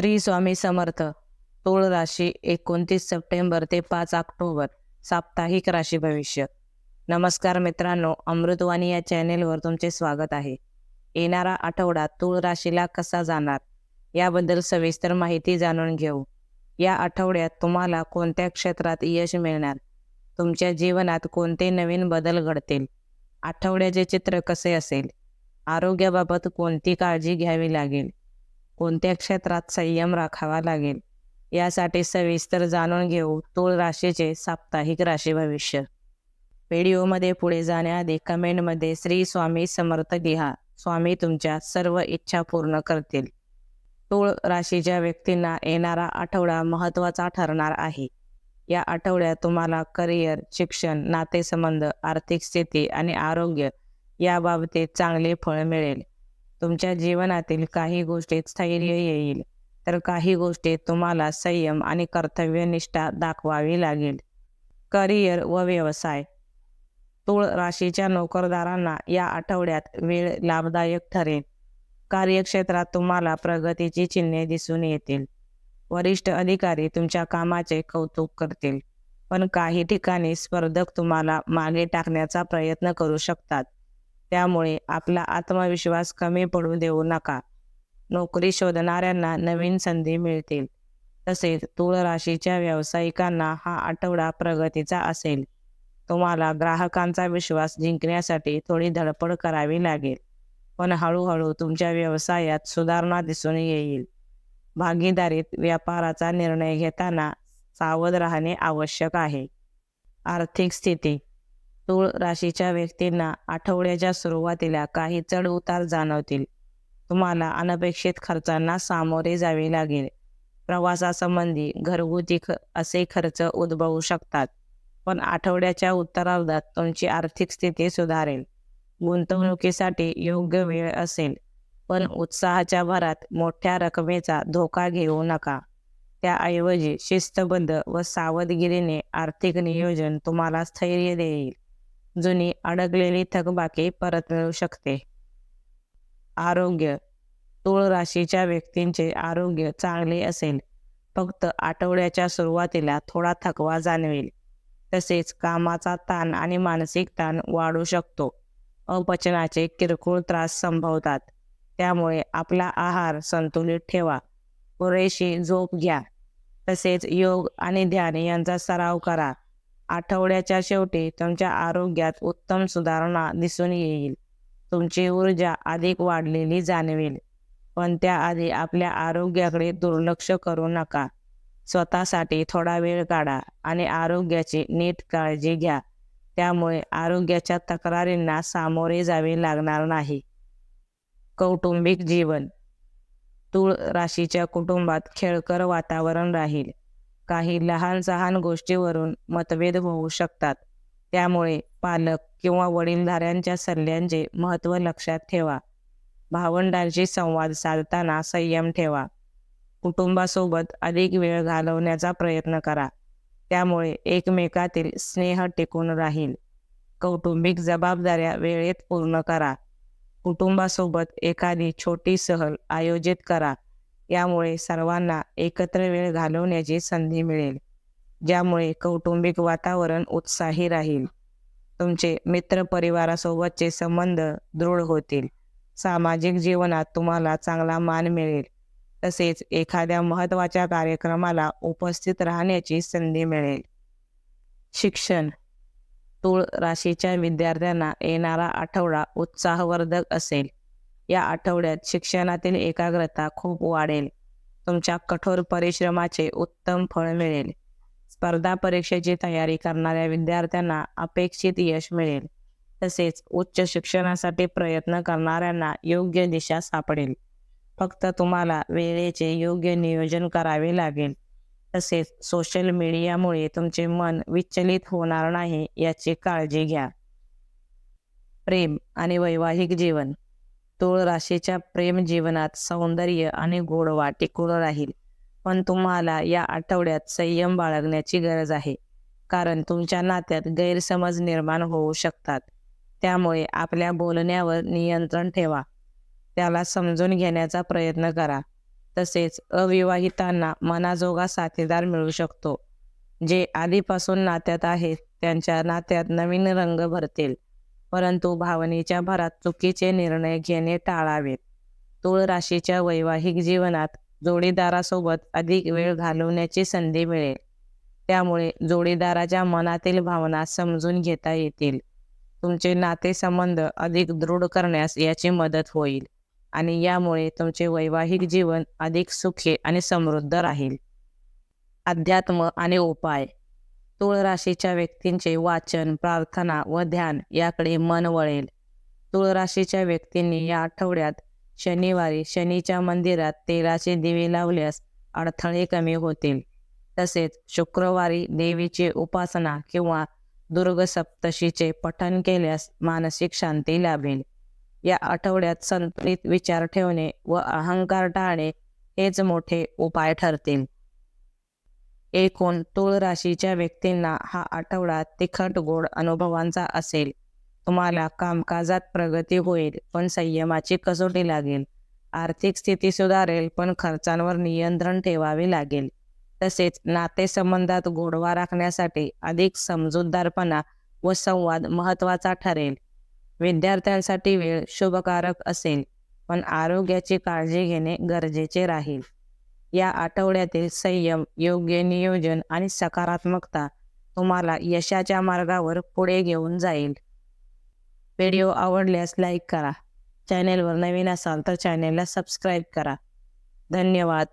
श्री स्वामी समर्थ. तूळ राशी एकोणतीस सप्टेंबर ते पाच ऑक्टोबर. साप्ताहिक राशी भविष्य. नमस्कार मित्रांनो अमृतवाणी या चॅनेलवर तुमचे स्वागत आहे. येणारा आठवडा तूळ राशीला कसा जाणार? याबद्दल सविस्तर माहिती जाणून घेऊ. या आठवड्यात तुम्हाला कोणत्या क्षेत्रात यश मिळणार? तुमच्या जीवनात कोणते नवीन बदल घडतील? आठवड्याचे चित्र कसे असेल? आरोग्याबाबत कोणती काळजी घ्यावी लागेल? कोणत्या क्षेत्रात संयम राखावा लागेल? यासाठी सविस्तर जाणून घेऊ तूळ राशीचे साप्ताहिक राशी भविष्य. व्हिडिओमध्ये पुढे जाण्याआधी कमेंटमध्ये श्री स्वामी समर्थ लिहा. स्वामी तुमच्या सर्व इच्छा पूर्ण करतील. तूळ राशीच्या व्यक्तींना येणारा आठवडा महत्त्वाचा ठरणार आहे. या आठवड्यात तुम्हाला करिअर शिक्षण नातेसंबंध आर्थिक स्थिती आणि आरोग्य याबाबतीत चांगले फळ मिळेल. तुमच्या जीवनातील काही गोष्टीत स्थैर्य येईल. तर काही गोष्टीत तुम्हाला संयम आणि कर्तव्यनिष्ठा दाखवावी लागेल. करिअर व व्यवसाय. तूळ राशीच्या नोकरदारांना या आठवड्यात वेळ लाभदायक ठरेल. कार्यक्षेत्रात तुम्हाला प्रगतीची चिन्हे दिसून येतील. वरिष्ठ अधिकारी तुमच्या कामाचे कौतुक करतील. पण काही ठिकाणी स्पर्धक तुम्हाला मागे टाकण्याचा प्रयत्न करू शकतात. त्यामुळे आपला आत्मविश्वास कमी पडू देऊ नका. नोकरी शोधणाऱ्यांना नवीन संधी मिळतील. तसेच तूळ राशीच्या व्यावसायिकांना हा आठवडा प्रगतीचा असेल. तुम्हाला ग्राहकांचा विश्वास जिंकण्यासाठी थोडी धडपड करावी लागेल. पण हळूहळू तुमच्या व्यवसायात सुधारणा दिसून येईल. भागीदारीत व्यापाराचा निर्णय घेताना सावध राहणे आवश्यक आहे. आर्थिक स्थिती तूळ राशीच्या व्यक्तींना आठवड्याच्या सुरुवातीला काही चढ उतार जाणवतील. तुम्हाला अनपेक्षित खर्चांना सामोरे जावे लागेल. प्रवासासंबंधी घरगुती ख असे खर्च उद्भवू शकतात. पण आठवड्याच्या उत्तरार्धात तुमची आर्थिक स्थिती सुधारेल. गुंतवणुकीसाठी योग्य वेळ असेल. पण उत्साहाच्या भरात मोठ्या रकमेचा धोका घेऊ नका. त्याऐवजी शिस्तबद्ध व सावधगिरीने आर्थिक नियोजन तुम्हाला स्थैर्य देईल. जुनी अडकलेली थकबाकी परत मिळू शकते. आरोग्य. तूळ राशीच्या व्यक्तींचे आरोग्य चांगले असेल. फक्त आठवड्याच्या सुरुवातीला थोडा थकवा जाणवेल. तसेच कामाचा ताण आणि मानसिक ताण वाढू शकतो. अपचनाचे किरकोळ त्रास संभवतात. त्यामुळे आपला आहार संतुलित ठेवा. पुरेशी झोप घ्या. तसेच योग आणि ध्यान यांचा सराव करा. आठवड्याच्या शेवटी तुमच्या आरोग्यात उत्तम सुधारणा दिसून येईल. तुमची ऊर्जा अधिक वाढलेली जाणवेल. पण त्याआधी आपल्या आरोग्याकडे दुर्लक्ष करू नका. स्वतःसाठी थोडा वेळ काढा आणि आरोग्याची नीट काळजी घ्या. त्यामुळे आरोग्याच्या तक्रारींना सामोरे जावे लागणार नाही. कौटुंबिक जीवन. तूळ राशीच्या कुटुंबात खेळकर वातावरण राहील. काही लहान सहान गोष्टीवरून मतभेद होऊ शकतात. त्यामुळे पालक किंवा वडीलधाऱ्यांच्या सल्ल्यांचे महत्त्व लक्षात ठेवा. भावंडांशी संवाद साधताना संयम ठेवा. कुटुंबासोबत अधिक वेळ घालवण्याचा प्रयत्न करा. त्यामुळे एकमेकातील स्नेह टिकून राहील. कौटुंबिक जबाबदाऱ्या वेळेत पूर्ण करा. कुटुंबासोबत एखादी छोटी सहल आयोजित करा. यामुळे सर्वांना एकत्र वेळ घालवण्याची संधी मिळेल ज्यामुळे कौटुंबिक वातावरण उत्साही राहील. तुमचे मित्र परिवारासोबतचे संबंध दृढ होतील. सामाजिक जीवनात तुम्हाला चांगला मान मिळेल. तसेच एखाद्या महत्त्वाच्या कार्यक्रमाला उपस्थित राहण्याची संधी मिळेल. शिक्षण. तूळ राशीच्या विद्यार्थ्यांना येणारा आठवडा उत्साहवर्धक असेल. या आठवड्यात शिक्षणातील एकाग्रता खूप वाढेल. तुमच्या कठोर परिश्रमाचे उत्तम फळ मिळेल. स्पर्धा परीक्षेची तयारी करणाऱ्या विद्यार्थ्यांना अपेक्षित यश मिळेल. तसेच उच्च शिक्षणासाठी प्रयत्न करणाऱ्यांना योग्य दिशा सापडेल. फक्त तुम्हाला वेळेचे योग्य नियोजन करावे लागेल. तसेच सोशल मीडियामुळे तुमचे मन विचलित होणार नाही याची काळजी घ्या. प्रेम आणि वैवाहिक जीवन. तूळ राशीच्या प्रेम जीवनात सौंदर्य आणि गोडवा टिकून राहील. पण तुम्हाला या आठवड्यात संयम बाळगण्याची गरज आहे. कारण तुमच्या नात्यात गैरसमज निर्माण होऊ शकतात. त्यामुळे आपल्या बोलण्यावर नियंत्रण ठेवा. त्याला समजून घेण्याचा प्रयत्न करा. तसेच अविवाहितांना मनाजोगा साथीदार मिळू शकतो. जे आधीपासून नात्यात आहेत त्यांच्या नात्यात नवीन रंग भरतील. परंतु भावनेच्या भरात चुकीचे निर्णय घेणे टाळावेत. तुळ राशीच्या वैवाहिक जीवनात जोडीदारासोबत अधिक वेळ घालवण्याची संधी मिळेल. त्यामुळे जोडीदाराच्या मनातील भावना समजून घेता येतील. तुमचे नातेसंबंध अधिक दृढ करण्यास याची मदत होईल आणि यामुळे तुमचे वैवाहिक जीवन अधिक सुखी आणि समृद्ध राहील. अध्यात्म आणि उपाय. तुळ राशीच्या व्यक्तींचे वाचन प्रार्थना व ध्यान याकडे मन वळेल. तुळ राशीच्या व्यक्तींनी या आठवड्यात शनिवारी शनीच्या मंदिरात तेलाचे दिवे लावल्यास अडथळे कमी होतील. तसेच शुक्रवारी देवीची उपासना किंवा दुर्ग सप्तशीचे पठण केल्यास मानसिक शांती लाभेल. या आठवड्यात संतुलित विचार ठेवणे व अहंकार टाळणे हेच मोठे उपाय ठरतील. एकूण तुळ राशीच्या व्यक्तींना हा आठवडा तिखट गोड अनुभवांचा असेल. तुम्हाला कामकाजात प्रगती होईल पण संयमाची कसोटी लागेल. आर्थिक स्थिती सुधारेल पण खर्चांवर नियंत्रण ठेवावे लागेल. तसेच नातेसंबंधात गोडवा राखण्यासाठी अधिक समजूतदारपणा व संवाद महत्त्वाचा ठरेल. विद्यार्थ्यांसाठी वेळ शुभकारक असेल पण आरोग्याची काळजी घेणे गरजेचे राहील. या आठवड्यातील संयम योग्य नियोजन आणि सकारात्मकता तुम्हाला यशाच्या मार्गावर पुढे घेऊन जाईल. व्हिडिओ आवडल्यास लाईक करा. चॅनेलवर नवीन असाल तर चॅनेलला सबस्क्राईब करा. धन्यवाद.